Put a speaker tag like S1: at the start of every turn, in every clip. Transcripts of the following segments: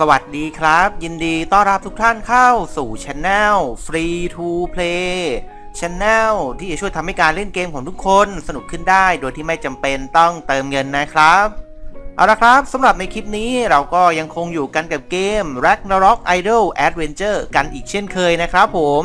S1: สวัสดีครับ ยินดีต้อนรับทุกท่านเข้าสู่ช anel Free to Play ช anel ที่จะช่วยทำให้การเล่นเกมของทุกคนสนุกขึ้นได้ โดยที่ไม่จำเป็นต้องเติมเงินนะครับ เอาละครับสำหรับในคลิปนี้เราก็ยังคงอยู่กันกับเกม Ragnarok Idol Adventure กันอีกเช่นเคยนะครับผม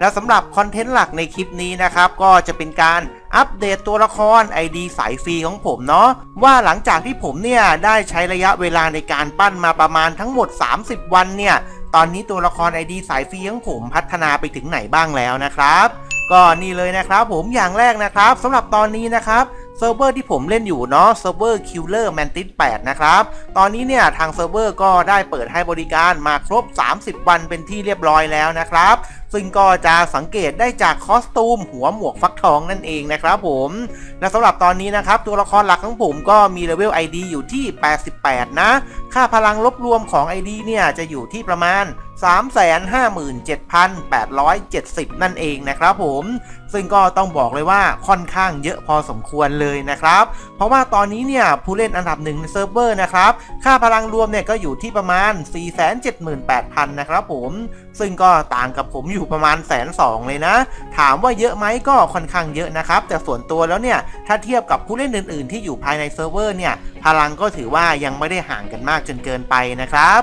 S1: และสำหรับคอนเทนต์หลักในคลิปนี้นะครับ ก็จะเป็นการอัปเดตตัวละคร ID สายฟรีของผมเนาะว่าหลังจากที่ผมเนี่ยได้ใช้ระยะเวลาในการปั้นมาประมาณทั้งหมด 30 วันเนี่ย ตอนนี้ตัวละคร ID สายฟรีของผมพัฒนาไปถึงไหนบ้างแล้วนะครับ ก็นี่เลยนะครับผมอย่างแรกนะครับสำหรับตอนนี้นะครับเซิร์ฟเวอร์ที่ผมเล่นอยู่เนาะเซิร์ฟเวอร์ Killer Mantis 8 นะครับ ตอนนี้เนี่ยทางเซิร์ฟเวอร์ก็ได้เปิดให้บริการมาครบ 30 วันเป็นที่เรียบร้อยแล้วนะครับ ซึ่งก็จะสังเกตได้จากคอสตูมหัวหมวกฟักทองนั่นเองนะครับผมและสำหรับตอนนี้นะครับตัวละครหลักของผมก็มีเลเวล ID อยู่ที่ 88 นะ ค่าพลังลบรวมของ ID เนี่ยจะอยู่ที่ประมาณ 357,870 นั่นเองนะครับผม ซึ่งก็ต้องบอกเลยว่าค่อนข้างเยอะพอสมควรเลยนะครับ เพราะว่าตอนนี้เนี่ยผู้เล่นอันดับหนึ่งในเซิร์ฟเวอร์นะครับค่าพลังรวมเนี่ยก็อยู่ที่ประมาณ 478,000 นะครับผม ซึ่งก็ต่างกับผมอยู่ประมาณแสนสองเลยนะ ถามว่าเยอะไหมก็ค่อนข้างเยอะนะครับ แต่ส่วนตัวแล้วเนี่ยถ้าเทียบกับผู้เล่นอื่น ๆ ที่อยู่ภายในเซิร์ฟเวอร์เนี่ยพลังก็ถือว่ายังไม่ได้ห่างกันมากจนเกินไปนะครับ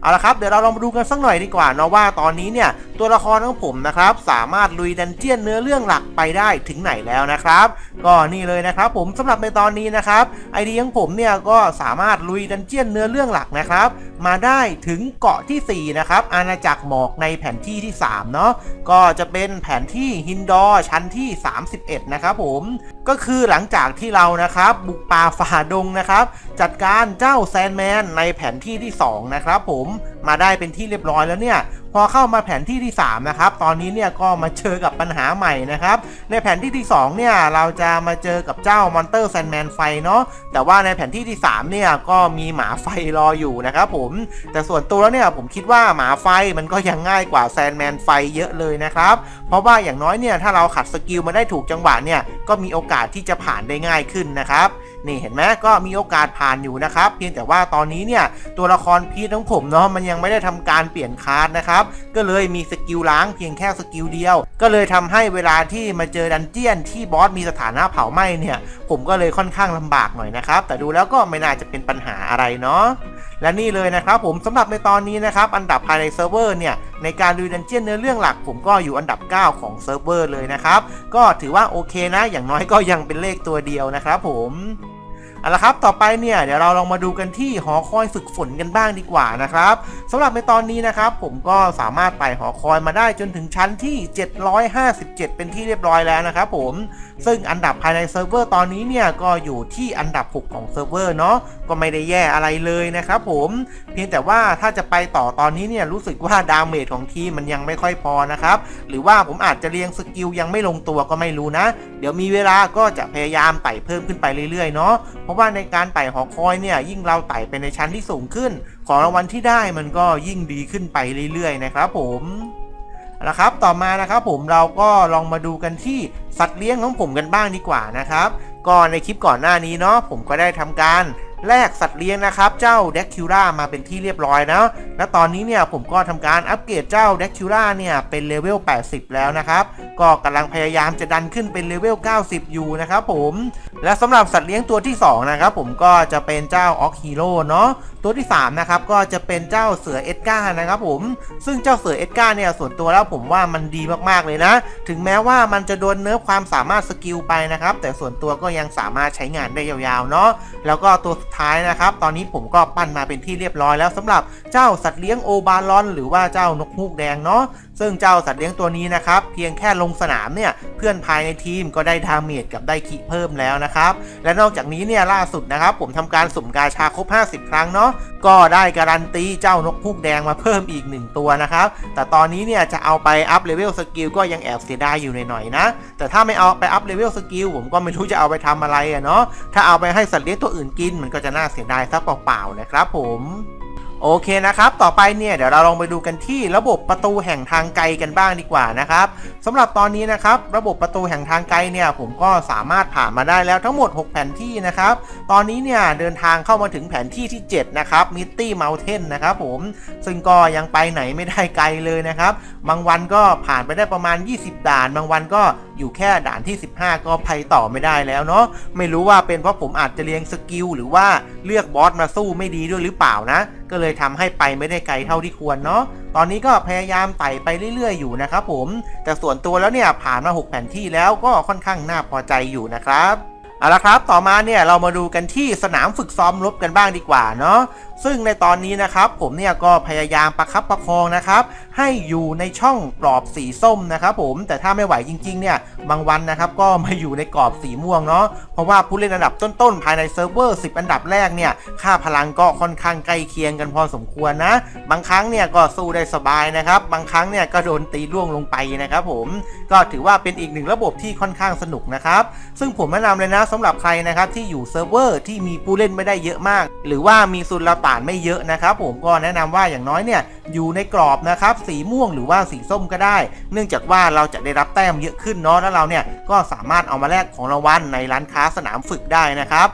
S1: เอาละครับเดี๋ยวเราลองมาดูกันสักหน่อยดีกว่าเนาะว่าตอนนี้เนี่ย ตัวละครของผมนะครับ สามารถลุยดันเจียนเนื้อเรื่องหลักไปได้ถึงไหนแล้วนะครับ ก็นี่เลยนะครับ ผมสำหรับในตอนนี้นะครับไอเดียของผมเนี่ยก็สามารถลุยดันเจียนเนื้อเรื่องหลักนะครับ มาได้ถึงเกาะทีสี่ 4 นะครับ อาณาจักรหมอกในแผนที่ที่ 3 เนาะก็จะเป็นแผนที่ฮินดอร์ชั้นที่ 31 นะครับผมก็คือหลังจากที่เรานะครับ บุกป่าฝ่าดงนะครับ จัดการเจ้าแซนแมนในแผนที่ที่ 2 นะครับผม มาได้เป็นที่เรียบร้อยแล้วเนี่ยพอเข้ามาแผนที่ที่3นะครับตอนนี้เนี่ยก็มาเจอกับปัญหาใหม่นะครับในแผนที่ที่2เนี่ยเราจะมาเจอกับเจ้ามอนเตอร์แซนแมนไฟเนาะแต่ว่าในแผนที่ที่3เนี่ยก็มีหมาไฟรออยู่นะครับผมแต่ส่วนตัวแล้วเนี่ยผมคิดว่าหมาไฟมันก็ยังง่ายกว่าแซนแมนไฟเยอะเลยนะครับเพราะว่าอย่างน้อยเนี่ยถ้าเราขัดสกิลมาได้ถูกจังหวะเนี่ยก็มีโอกาสที่จะผ่านได้ง่ายขึ้นนะครับ นี่เห็นไหมก็มีโอกาสผ่านอยู่นะครับ เพียงแต่ว่าตอนนี้เนี่ยตัวละครพีทของผมเนาะมันยังไม่ได้ทำการเปลี่ยนคาร์ดนะครับ ก็เลยมีสกิลล้างเพียงแค่สกิลเดียว ก็เลยทำให้เวลาที่มาเจอดันเจียนที่บอสมีสถานะเผาไหม้เนี่ย ผมก็เลยค่อนข้างลำบากหน่อยนะครับ แต่ดูแล้วก็ไม่น่าจะเป็นปัญหาอะไรเนาะ และนี่เลยนะครับผมสำหรับในตอนนี้นะครับอันดับภายในเซิร์ฟเวอร์เนี่ยในการดูดันเจียนเนื้อเรื่องหลัก ผมก็อยู่อันดับ 9 ของเซิร์ฟเวอร์เลยนะครับก็ถือว่าโอเคนะ อย่างน้อยก็ยังเป็นเลขตัวเดียวนะครับผม เอาละครับ ต่อไปเนี่ยเดี๋ยวเราลองมาดูกันที่หอคอยฝึกฝนกันบ้างดีกว่านะครับสำหรับในตอนนี้นะครับ ผมก็สามารถไต่หอคอยมาได้จนถึงชั้นที่ 757 เป็นที่เรียบร้อยแล้วนะครับผมซึ่งอันดับภายในเซิร์ฟเวอร์ตอนนี้เนี่ยก็อยู่ที่อันดับ 6 ของเซิร์ฟเวอร์เนาะก็ไม่ได้แย่อะไรเลยนะครับผมเพียงแต่ว่าถ้าจะไปต่อตอนนี้เนี่ยรู้สึกว่าดาเมจของทีมมันยังไม่ค่อยพอนะครับหรือว่าผมอาจจะเรียงสกิลยังไม่ลงตัวก็ไม่รู้นะ เดี๋ยวมีเวลาก็จะพยายามไต่เพิ่มขึ้นไปเรื่อยๆเนาะเพราะว่าในการไต่หอคอยเนี่ยยิ่งเราไต่ไปในชั้นที่สูงขึ้น ของรางวัลที่ได้มันก็ยิ่งดีขึ้นไปเรื่อยๆนะครับผมนะครับต่อมานะครับผมเราก็ลองมาดูกันที่สัตว์เลี้ยงของผมกันบ้างดีกว่านะครับก็ในคลิปก่อนหน้านี้เนาะผมก็ได้ทำการแลกสัตว์เลี้ยงนะครับ เจ้าเด็กคิวรามาเป็นที่เรียบร้อยนะและตอนนี้เนี่ยผมก็ทำการอัปเกรดเจ้าเด็กคิวราเนี่ยเป็นเลเวล 80 แล้วนะครับ ก็กำลังพยายามจะดันขึ้นเป็นเลเวล 90 อยู่นะครับผมและสำหรับสัตว์เลี้ยงตัวที่ 2 นะครับผมก็จะเป็นเจ้าออกฮีโร่เนาะตัวที่ 3 นะครับก็จะเป็นเจ้าเสือเอ็ดการ์นะครับผมซึ่งเจ้าเสือเอ็ดการ์เนี่ยส่วนตัวแล้วผมว่ามันดีมากๆเลยนะ ถึงแม้ว่ามันจะโดนเนื้อความสามารถสกิลไปนะครับ แต่ส่วนตัวก็ยังสามารถใช้งานได้ยาวๆเนาะแล้วก็ตัวสุดท้ายนะครับ ตอนนี้ผมก็ปั้นมาเป็นที่เรียบร้อยแล้วสำหรับเจ้าสัตว์เลี้ยงโอบาลอน หรือว่าเจ้านกฮูกแดงเนาะ ซึ่งเจ้าสัตว์เลี้ยงตัวนี้นะครับ เพียงแค่ลงสนามเนี่ย เพื่อนภายในทีมก็ได้ดาเมจกับได้คิเพิ่มแล้วนะครับ และนอกจากนี้เนี่ยล่าสุดนะครับ ผมทำการสุ่มกาชาครบ 50 ครั้งเนาะก็ได้การันตีเจ้านกฮูกแดงมาเพิ่มอีก 1 ตัวนะครับ แต่ตอนนี้เนี่ยจะเอาไปอัพเลเวลสกิลก็ยังแอบเสียดายอยู่หน่อยๆนะ แต่ถ้าไม่เอาไปอัพเลเวลสกิลผมก็ไม่รู้จะเอาไปทำอะไรอะเนาะถ้าเอาไปให้สัตว์เลี้ยงตัวอื่นกินมันก็จะน่าเสียดายซะเปล่าๆนะครับผม โอเคนะครับ ต่อไปเนี่ยเดี๋ยวเราลองไปดูกันที่ระบบประตูแห่งทางไกลกันบ้างดีกว่านะครับสำหรับตอนนี้นะครับ ระบบประตูแห่งทางไกลเนี่ยผมก็สามารถผ่านมาได้แล้วทั้งหมด 6 แผนที่นะครับ ตอนนี้เนี่ยเดินทางเข้ามาถึงแผนที่ที่ 7 นะครับมิตตี้เมลเทนนะครับผมซึ่งก็ยังไปไหนไม่ได้ไกลเลยนะครับ บางวันก็ผ่านไปได้ประมาณ 20 ด่าน บางวันก็ อยู่แค่ด่านที่ 15 ก็ไปต่อไม่ได้แล้วเนาะไม่รู้ว่าเป็นเพราะผมอาจจะเรียงสกิลหรือว่าเลือกบอสมาสู้ไม่ดีด้วยหรือเปล่านะ ก็เลยทำให้ไปไม่ได้ไกลเท่าที่ควรเนาะตอนนี้ก็พยายามไต่ไปเรื่อยๆอยู่นะครับผมแต่ส่วนตัวแล้วเนี่ยผ่านมา 6 แผ่นที่แล้วก็ค่อนข้างน่าพอใจอยู่นะครับเอาละครับ ต่อมาเนี่ยเรามาดูกันที่สนามฝึกซ้อมรบกันบ้างดีกว่าเนาะซึ่งในตอนนี้นะครับผมเนี่ยก็พยายามประคับประคองนะครับให้อยู่ในช่องกรอบสีส้มนะครับผมแต่ถ้าไม่ไหวจริงๆเนี่ยบางวันนะครับก็มาอยู่ในกรอบสีม่วงเนาะเพราะว่าผู้เล่นอันดับต้นๆ ภายในเซิร์ฟเวอร์ 10 อันดับแรกเนี่ยค่าพลังก็ค่อนข้างใกล้เคียงกันพอสมควรนะ บางครั้งเนี่ยก็สู้ได้สบายนะครับ บางครั้งเนี่ยก็โดนตีล่วงลงไปนะครับผมก็ถือว่าเป็นอีกหนึ่งระบบที่ค่อนข้างสนุกนะครับซึ่งผมแนะนำเลยนะสำหรับใครนะครับที่อยู่เซิร์ฟเวอร์ที่มีผู้เล่นไม่ได้เยอะมาก หรือว่ามีสุลต่านไม่เยอะนะครับ ผมก็แนะนำว่าอย่างน้อยเนี่ยอยู่ในกรอบนะครับสีม่วงหรือว่าสีส้มก็ได้ เนื่องจากว่าเราจะได้รับแต้มเยอะขึ้นเนาะแล้วเราเนี่ยก็สามารถเอามาแลกของรางวัลในร้านค้าสนามฝึกได้นะครับ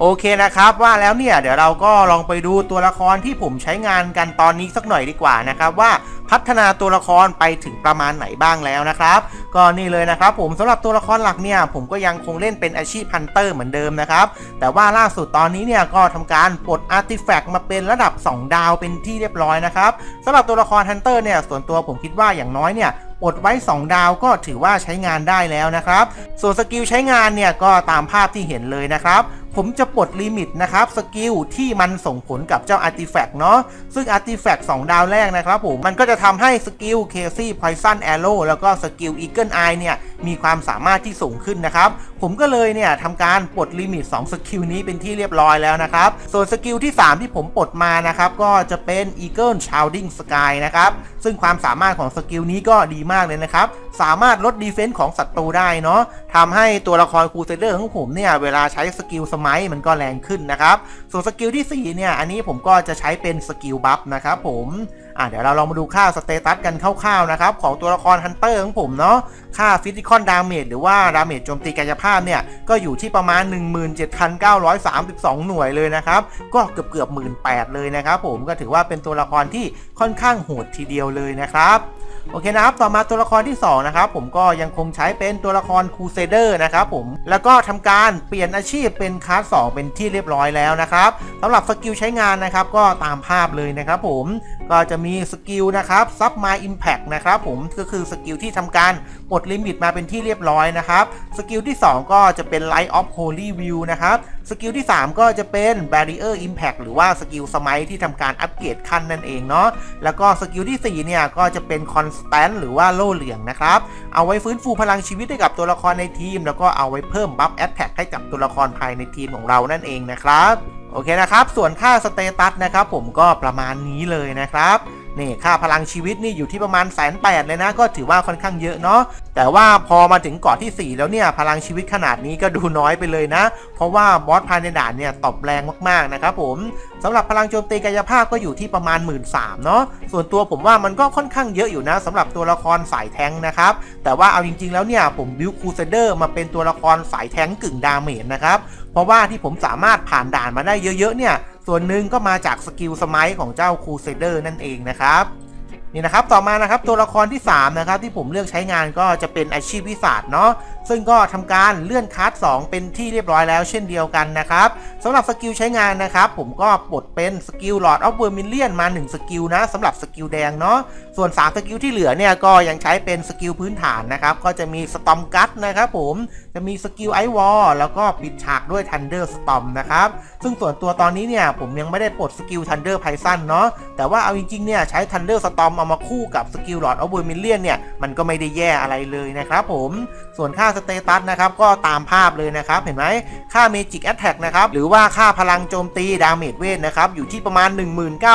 S1: โอเคนะครับว่าแล้วเนี่ยเดี๋ยวเราก็ลองไปดูตัวละครที่ผมใช้งานกันตอนนี้สักหน่อยดีกว่านะครับว่า พัฒนาตัวละครไปถึงประมาณไหนบ้างแล้วนะครับ ก็นี่เลยนะครับ ผมสำหรับตัวละครหลักเนี่ยผมก็ยังคงเล่นเป็นอาชีพฮันเตอร์เหมือนเดิมนะครับ แต่ว่าล่าสุดตอนนี้เนี่ยก็ทำการปลดอาร์ติแฟกต์มาเป็นระดับ 2 ดาวเป็นที่เรียบร้อยนะครับสำหรับตัวละครฮันเตอร์เนี่ยส่วนตัวผมคิดว่าอย่างน้อยเนี่ยปลดไว้ 2 ดาวก็ถือว่าใช้งานได้แล้วนะครับ ส่วนสกิลใช้งานเนี่ยก็ตามภาพที่เห็นเลยนะครับ ผมจะปลดลิมิตนะครับสกิลที่มันส่งผลกับเจ้าอาร์ติแฟกต์เนาะซึ่งอาร์ติแฟกต์สดาวแรกนะครับผมมันก็จะทำให้สกิลเคซี่พซันแอโร่แล้วก็สกิลอีเกิลไอเนี่ยมีความสามารถที่สูงขึ้นนะครับ ผมก็เลยเนี่ยทำการปลดลิมิต2สกิลนี้เป็นที่เรียบร้อยแล้วนะครับ ส่วนสกิลที่ 3 ที่ผมปลดมานะครับ ก็จะเป็น Eagle Shouting Sky นะครับซึ่งความสามารถของสกิลนี้ก็ดีมากเลยนะครับ สามารถลดดีเฟนส์ของศัตรูได้เนาะทำให้ตัวละครคูเซเดอร์ของผมเนี่ย เวลาใช้สกิลสมัยมันก็แรงขึ้นนะครับ ส่วนสกิลที่ 4 เนี่ย อันนี้ผมก็จะใช้เป็นสกิลบัฟนะครับผม อะเดี๋ยวเราลองมาดูค่าสเตตัสกันคร่าวๆนะครับของตัวละครฮันเตอร์ของผมเนาะค่าฟิสิคอนดาเมจหรือว่าดาเมจโจมตีกายภาพเนี่ย ก็อยู่ที่ประมาณ 17,932 หน่วยเลยนะครับ ก็เกือบเกือบหมื่นแเลยนะครับผมก็ถือว่าเป็นตัวละครที่ค่อนข้างโหดทีเดียวเลยนะครับโอเคนะครับ ต่อมาตัวละครที่2นะครับผมก็ยังคงใช้เป็นตัวละครคูเซเดอร์นะครับผม แล้วก็ทำการเปลี่ยนอาชีพเป็นคลาส2เป็นที่เรียบร้อยแล้วนะครับสำหรับสกิลใช้งานนะครับก็ตามภาพเลยนะครับผม ก็จะมีสกิลนะครับซับมาอิมแพกนะครับผมก็คือสกิลที่ทำการปลดลิมิตมาเป็นที่เรียบร้อยนะครับสกิลที่ 2 ก็จะเป็น Light of Holy View นะครับสกิลที่ 3 ก็จะเป็น Barrier Impact หรือว่าสกิลสมัยที่ทำการอัปเกรดขั้นนั่นเองเนาะแล้วก็สกิลที่4เนี่ยก็จะเป็น Constant หรือว่าโล่เหลี่ยงนะครับเอาไว้ฟื้นฟูพลังชีวิตให้กับตัวละครในทีม แล้วก็เอาไว้เพิ่มบัฟแอตแทกให้กับตัวละครภายในทีมของเรานั่นเองนะครับ โอเคนะครับ ส่วนค่าสเตตัสนะครับผมก็ประมาณนี้เลยนะครับนี่ค่าพลังชีวิตนี่อยู่ที่ประมาณแสนแปดเลยนะ ก็ถือว่าค่อนข้างเยอะเนาะแต่ว่าพอมาถึงเกาะที่ 4 แล้วเนี่ย พลังชีวิตขนาดนี้ก็ดูน้อยไปเลยนะ เพราะว่าบอสภายในด่านเนี่ยตอบแรงมากๆนะครับผมสำหรับพลังโจมตีกายภาพก็อยู่ที่ประมาณ 1 3ื่นเนาะส่วนตัวผมว่ามันก็ค่อนข้างเยอะอยู่นะสำหรับตัวละครสายแทงนะครับแต่ว่าเอาจริง ๆ แล้วเนี่ยผมบิวคูเซเดอร์มาเป็นตัวละครสายแทงกึ่งดาเมจนะครับ ราะว่าที่ผมสามารถผ่านด่านมาได้เยอะๆเนี่ย ส่วนหนึ่งก็มาจากสกิลสมัยของเจ้าครูเซเดอร์นั่นเองนะครับนี่นะครับต่อมานะครับตัวละครที่3นะครับที่ผมเลือกใช้งานก็จะเป็นอาชีพวิสาดเนาะ ซึ่งก็ทำการเลื่อนคัส2เป็นที่เรียบร้อยแล้วเช่นเดียวกันนะครับสำหรับสกิลใช้งานนะครับผมก็ปลดเป็นสกิลหลอดออฟเวอร์มิเลียนมา 1 สกิลนะสำหรับสกิลแดงเนาะส่วน 3 สกิลที่เหลือเนี่ยก็ยังใช้เป็นสกิลพื้นฐานนะครับก็จะมีสตอมกัตนะครับผมจะมีสกิลไอวอลแล้วก็ปิดฉากด้วยทันเดอร์สตอมนะครับซึ่งส่วนตัวตอนนี้เนี่ยผมยังไม่ได้ปลดสกิลทันเดอร์ไพซันเนาะแต่ว่าเอาจริงๆเนี่ยใช้ทันเดอร์สตอมเอามาคู่กับสกิลหลอดออฟเวอร์มิเลียนเนี่ยมันก็ไม่ได้แย่อะไรเลยนะครับผม ส่วนค่าสเตตัสนะครับก็ตามภาพเลยนะครับเห็นไหมค่าเมจิกแอตแทกนะครับหรือว่าค่าพลังโจมตีดาเมจเวทนะครับอยู่ที่ประมาณ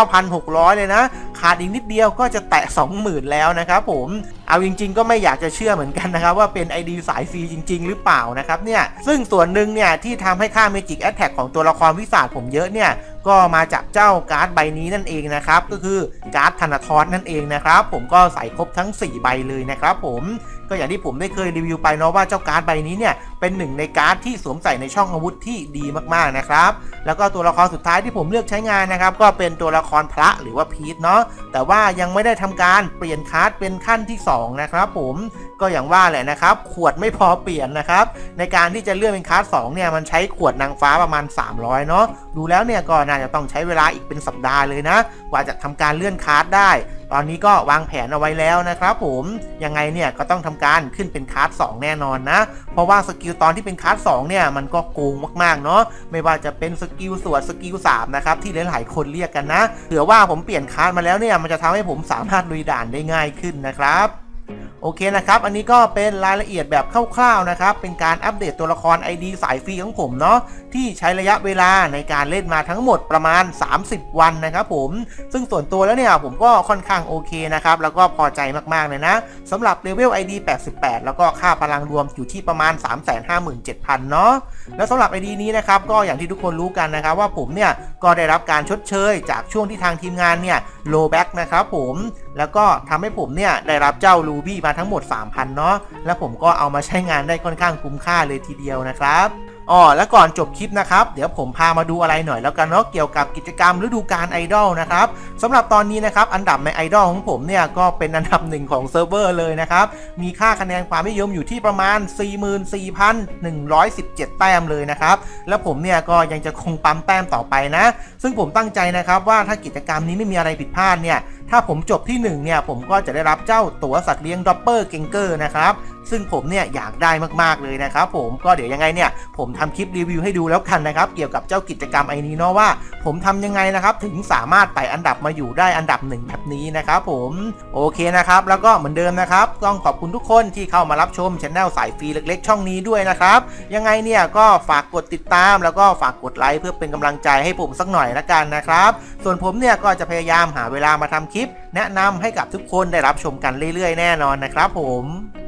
S1: 19,600 เลยนะขาดอีกนิดเดียวก็จะแตะ 20,000 แล้วนะครับผมเอาจริง ๆ ก็ไม่อยากจะเชื่อเหมือนกันนะครับว่าเป็น ID สายฟรีจริง ๆ หรือเปล่านะครับเนี่ยซึ่งส่วนหนึ่งเนี่ยที่ทำให้ค่าเมจิกแอตแทกของตัวละครวิสาดผมเยอะเนี่ย ก็มาจากเจ้าการ์ดใบนี้นั่นเองนะครับ ก็คือการ์ดธนาทอสนั่นเองนะครับ ผมก็ใส่ครบทั้ง 4 ใบเลยนะครับผมก็อย่างที่ผมได้เคยรีวิวไปเนาะว่าเจ้าการ์ดใบนี้เนี่ยเป็นหนึ่งในการ์ดที่สวมใส่ในช่องอาวุธที่ดีมากๆนะครับ แล้วก็ตัวละครสุดท้ายที่ผมเลือกใช้งานนะครับ ก็เป็นตัวละครพระหรือว่าพีทเนาะแต่ว่ายังไม่ได้ทำการเปลี่ยนการ์ดเป็นขั้นที่สองนะครับ ผมก็อย่างว่าแหละนะครับ ขวดไม่พอเปลี่ยนนะครับ ในการที่จะเลื่อนเป็นคลาสสองเนี่ยมันใช้ขวดนางฟ้าประมาณ 300เนาะดูแล้วเนี่ยก็น่าจะต้องใช้เวลาอีกเป็นสัปดาห์เลยนะ กว่าจะทำการเลื่อนคลาสได้ ตอนนี้ก็วางแผนเอาไว้แล้วนะครับผมยังไงเนี่ยก็ต้องทำการขึ้นเป็นคาสสองแน่นอนนะ เพราะว่าสกิลตอนที่เป็นคาสสองเนี่ยมันก็โกงมากๆเนาะไม่ว่าจะเป็นสกิลสวดสกิลสามนะครับที่หลายๆคนเรียกกันนะเผื่อว่าผมเปลี่ยนคลาสมาแล้วเนี่ยมันจะทำให้ผมสามารถลุยด่านได้ง่ายขึ้นนะครับ โอเคนะครับ อันนี้ก็เป็นรายละเอียดแบบคร่าวๆนะครับ เป็นการอัปเดตตัวละคร ID สายฟรีของผมเนาะที่ใช้ระยะเวลาในการเล่นมาทั้งหมดประมาณ 30 วันนะครับผม ซึ่งส่วนตัวแล้วเนี่ยผมก็ค่อนข้างโอเคนะครับ แล้วก็พอใจมากๆเลยนะสำหรับเลเวล ID 88 แล้วก็ค่าพลังรวมอยู่ที่ประมาณ 357,000 เนาะแล้วสำหรับ ID นี้นะครับก็อย่างที่ทุกคนรู้กันนะครับ ว่าผมเนี่ยก็ได้รับการชดเชย จากช่วงที่ทางทีมงานเนี่ยโลแบ็กนะครับผมแล้วก็ทำให้ผมเนี่ยได้รับเจ้ารูบี้มาทั้งหมด 3,000 เนาะ แล้วผมก็เอามาใช้งานได้ค่อนข้างคุ้มค่าเลยทีเดียวนะครับ อ๋อแล้วก่อนจบคลิปนะครับ เดี๋ยวผมพามาดูอะไรหน่อยแล้วกันเนาะเกี่ยวกับกิจกรรมฤดูกาลไอดอลนะครับสำหรับตอนนี้นะครับอันดับในไอดอลของผมเนี่ยก็เป็นอันดับหนึ่งของเซิร์ฟเวอร์เลยนะครับมีค่าคะแนนความนิยมอยู่ที่ประมาณ 44,117 แต้มเลยนะครับแล้วผมเนี่ยก็ยังจะคงปั๊มแต้มต่อไปนะ ซึ่งผมตั้งใจนะครับว่าถ้ากิจกรรมนี้ไม่มีอะไรผิดพลาดเนี่ยถ้าผมจบที่1เนี่ยผมก็จะได้รับเจ้าตั๋วสัตว์เลี้ยงด็อปเปอร์เกงเกอร์นะครับ ซึ่งผมเนี่ยอยากได้มากๆเลยนะครับผมก็เดี๋ยวยังไงเนี่ยผมทำคลิปรีวิวให้ดูแล้วกันนะครับ เกี่ยวกับเจ้ากิจกรรมไอ้นี้เนาะว่า ผมทำยังไงนะครับถึงสามารถไต่อันดับมาอยู่ได้อันดับหนึ่งแบบนี้นะครับผมโอเคนะครับ แล้วก็เหมือนเดิมนะครับ ต้องขอบคุณทุกคนที่เข้ามารับชมช anel สายฟรีเล็ก ๆ ช่องนี้ด้วยนะครับ ยังไงเนี่ยก็ฝากกดติดตามแล้วก็ฝากกดไลค์เพื่อเป็นกำลังใจให้ผมสักหน่อยละกันนะครับ ส่วนผมเนี่ยก็จะพยายามหาเวลามาทำคลิป แนะนำให้กับทุกคนได้รับชมกันเรื่อยๆ แน่นอนนะครับผม